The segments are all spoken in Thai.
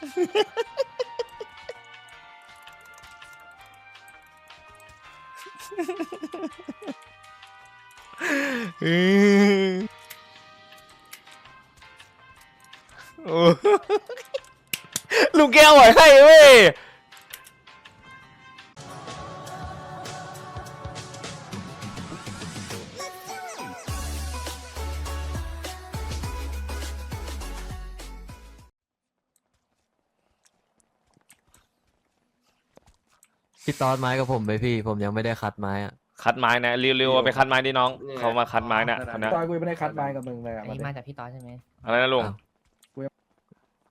ลูกแก้วไหวให้เว้ย พี่ตอนไม้กับผมไปพี่ ผมยังไม่ได้คัดไม้อะคัดไม้นะเร็วๆเอาไปคัดไม้ดิน้อง เขามาคัดไม้เนี่ยคนเนี้ยตอนกูยังไม่ได้คัดไม้กับมึงเลยอะอันนี้มาจากพี่ตอนใช่ไหมอะไรนะลุงอ้าว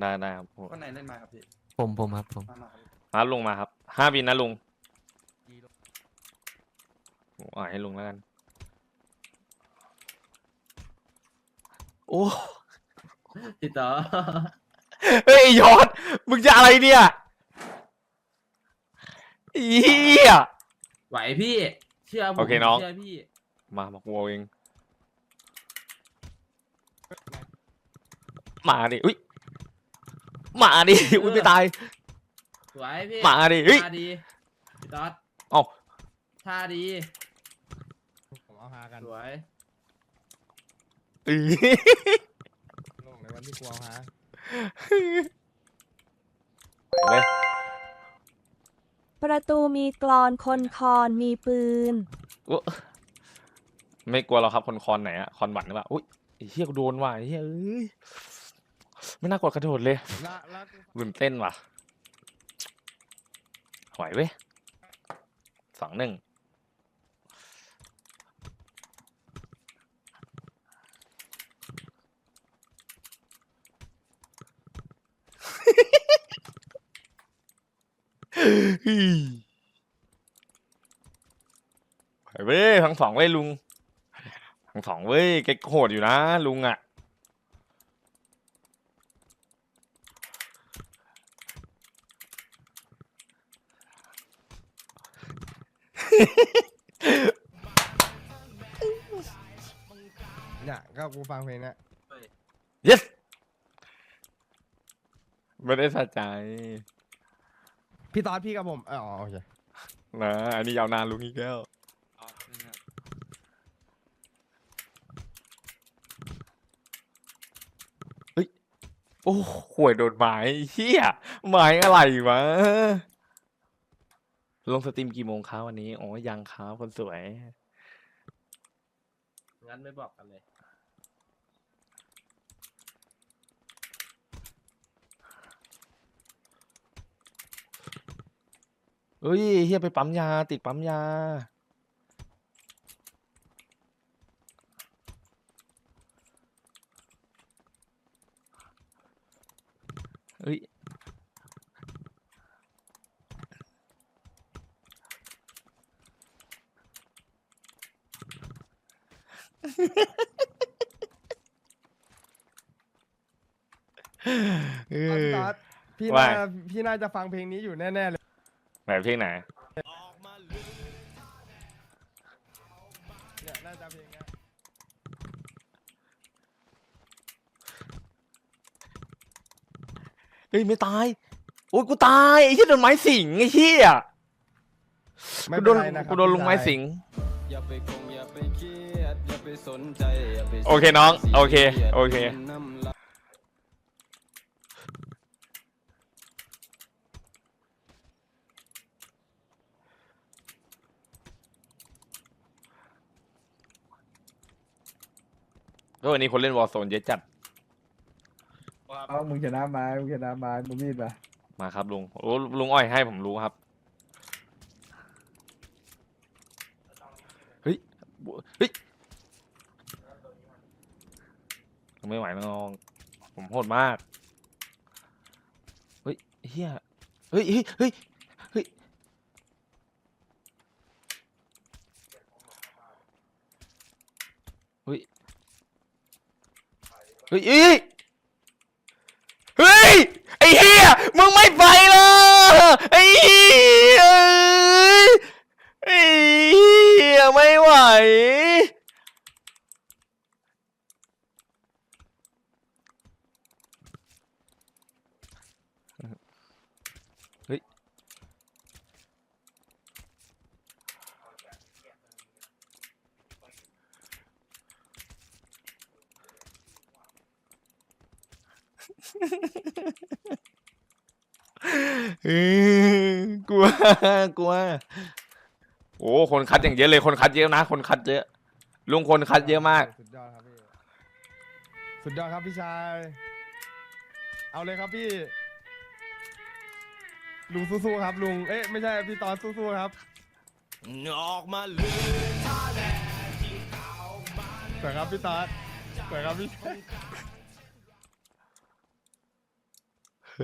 ได้ได้ครับคนไหนเล่นมาครับพี่ผมผมครับผมมามาครับครับลุงมาครับห้าบินนะลุงอ่าให้ลุงแล้วกัน โอ้ พี่ตอนเฮ้ยไอ้ยอด มึงจะอะไรเนี่ย เหี้ย ไหวพี่ เชื่อผมโอเคน้อง เชื่อพี่ มาบอกวัวเอง มาดิ อุ้ยมาดิ อุ้ยไม่ตาย สวยพี่มาดิเฮ้ย ท่าดีพี่ตอนเอ้า ท่าดีผมเอาหากันสวยอื้อลงในวันที่กูเอาหาเว้ย ประตูมีกรอนคนคอนมีปืน อุ๊ยไม่กลัวหรอกครับคนคอนไหนอะคอนหวันหรือเปล่าอุ้ยไอ้เฮียกูโดนว่ะไอ้เฮียเอ้ยไม่น่ากดกระโดดเลยละละลืมเต้นว่ะไหวเว้ยสองหนึ่ง ไหวเว้ยทั้งสองเว้ยลุงทั้งสองเว้ยแกโหดอยู่นะลุงอะเนี่ยก็กูฟังเพลงเนี้ย yes ไม่ได้สะใจ พี่ตอนพี่กับผมอ๋อโอเคนะอันนี้ยาวนานลุงอีกแล้วอ๋อนี่ครับโอ้ห่วยโดนไม้เฮียไม้อะไรวะ ลงสตรีมกี่โมงครับวันนี้ อ๋อ ยังครับคนสวย งั้นไม่บอกกันเลย เฮ้ยเฮียไปปั๊มยา ติดปั๊มยาเฮ้ยเอเอาพี่อตอนพี่ว่า น่าพี่น่าจะฟังเพลงนี้อยู่แน่ๆเลย ไหนเพลงไหนเนี่ยน่าจะเพลงเนี้ยเฮ้ยไม่ตายโอ้ยกูตายไอ้เหี้ยโดนไม้สิงไอ้เหี้ยไม่กูเป็โดนนไรนะครับกูโดนลงไม้พี่ชายสิง อย่าไปคงอย่าไปเครียดอย่าไปสนใจอย่าไปโอเคน้องโอเคโอเค น้ำลาย ก็วันนี้คนเล่นวอลโซนเยอะจัด เอามึงชนะไม้มึงชนะไม้มึงมีดมามาครับลุงโอ้ลุงอ้อยให้ผมรู้ครับ เฮ้ย เฮ้ยไม่ไหวน้อง ผมโหดมาก เฮ้ยเฮียเฮ้ยเฮ้ยเฮ้ยเฮ้ยเฮ้ย เฮ้ยเฮ้ยไอ้เฮียมึงไม่ไปเลยไอ้เฮียไอ้เฮียไม่ไหว เออกลัวกลัวโอ้คนคัดอย่างเยอะเลยคนคัดเยอะนะ คนคัดเยอะ ลุงคนคัดเยอะมาก สุดยอดครับพี่สุดยอดครับพี่ชาย เอาเลยครับพี่ ลุงสู้ๆครับลุงเอ๊ะไม่ใช่พี่ตอนสู้ๆครับออกมาเลยสวยครับพี่ตอนสวยครับพี่ โ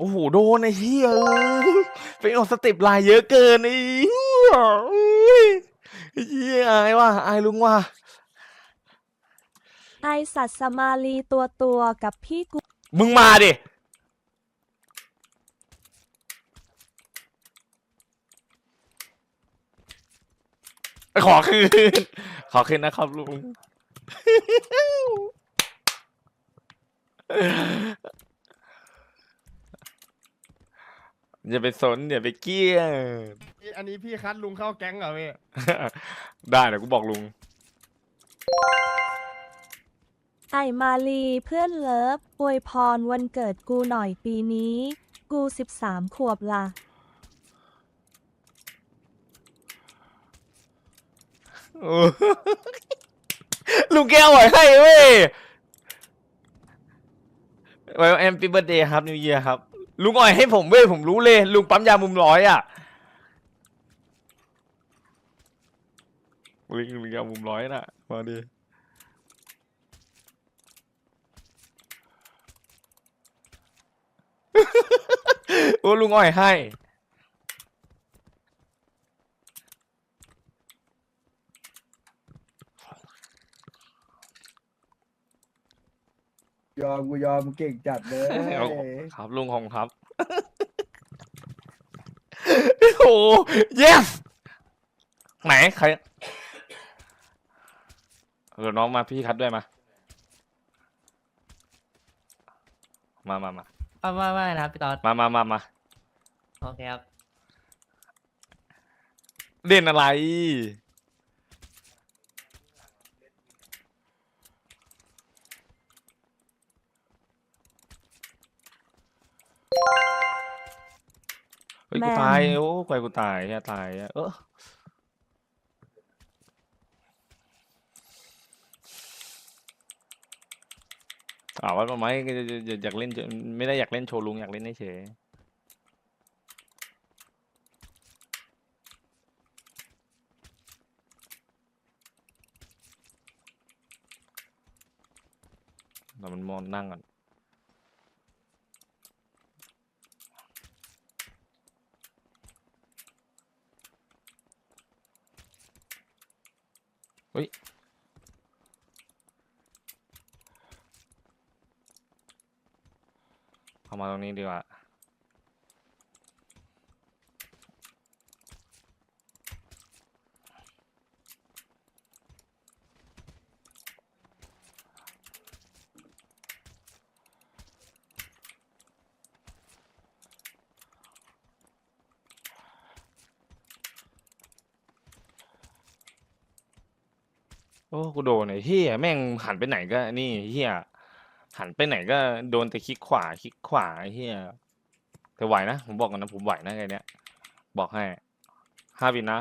อ้โห โดนไอ้เหี้ยเอ้ยเป็นออกสเต็ปลายเยอะเกินไอ้เหี้ยเอ้ยไอ้เหี้ยอายว่ะอายลุงว่ะ ไอสัตว์สมาลีตัวตัวๆกับพี่กู มึงมาดิ ขอคืน ขอคืนนะครับลุง อย่าไปสนอย่าไปเกี้ยนอันนี้พี่คัดลุงเข้าแก๊งเหรอพี่ ได้เดี๋ยวกูบอกลุง ไอมาลีเพื่อนเลิฟอวยพรวันเกิดกูหน่อยปีนี้ กูสิบสามขวบละ โอ้ ลุงแก้วไหวให้เว้ยไว้แอมปีเบอร์เดย์ครับนิวเยียครับ ลุงอ่อยให้ผมเว้ยผมรู้เลย ลุงปั๊มยามุมร้อยอะลุงลุงยามุมร้อยน่ะ มาดิโอ้ลุงอ่อยให้ ยอมกูยอมมึงเก่งจัดเลย เอาครับลุงของครับ โอ้โห yes ไหนใครเดี๋ยวน้องมาพี่คัดด้วยมา มามามาว่าว่าว่านะครับพี่ตอดมามามามาโอเคครับ เล่นอะไร กูตายโอ้ควายกูตายแค่ตายอะเออถามว่าทำไมก็จะจะอยากเล่นจะไม่ได้อยากเล่นโชว์ลุงอยากเล่นเฉยเรามันมอนนั่งก่อน เข้ามาตรงนี้ดีกว่า โอ้ กูโดนไอ้เฮียแม่งหันไปไหนก็นี่เฮียหันไปไหนก็โดนแต่คลิกขวาคลิกขวาไอ้เฮียแต่ไหวนะ ผมบอกกันนะ ผมไหวนะไงเนี้ย บอกให้ห้าวินนะ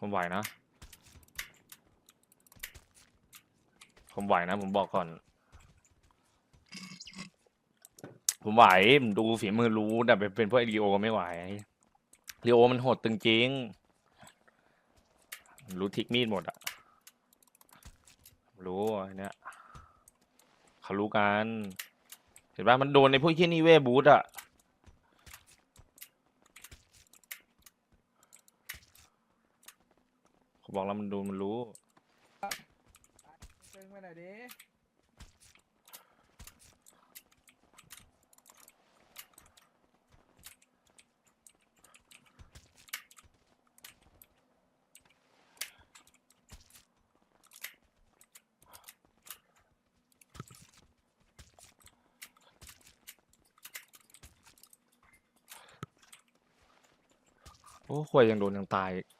ผมไหวนะ ผมไหวนะ ผมบอกก่อน ผมไหวผมดูฝีมือรู้แต่เป็นพวกไอรีโอไม่ไหวรีโอมันโหดตึงจริง รู้ทิกมีดหมดอะรู้อเนี้ยเขารู้กัน เห็นป่ะมันโดนในพวกที่นี่เว้ยบูธอะ บอกแล้วมันดูมันรู้ตึงไปหน่อยดิโอ้ควยยังโดนยังตายอีก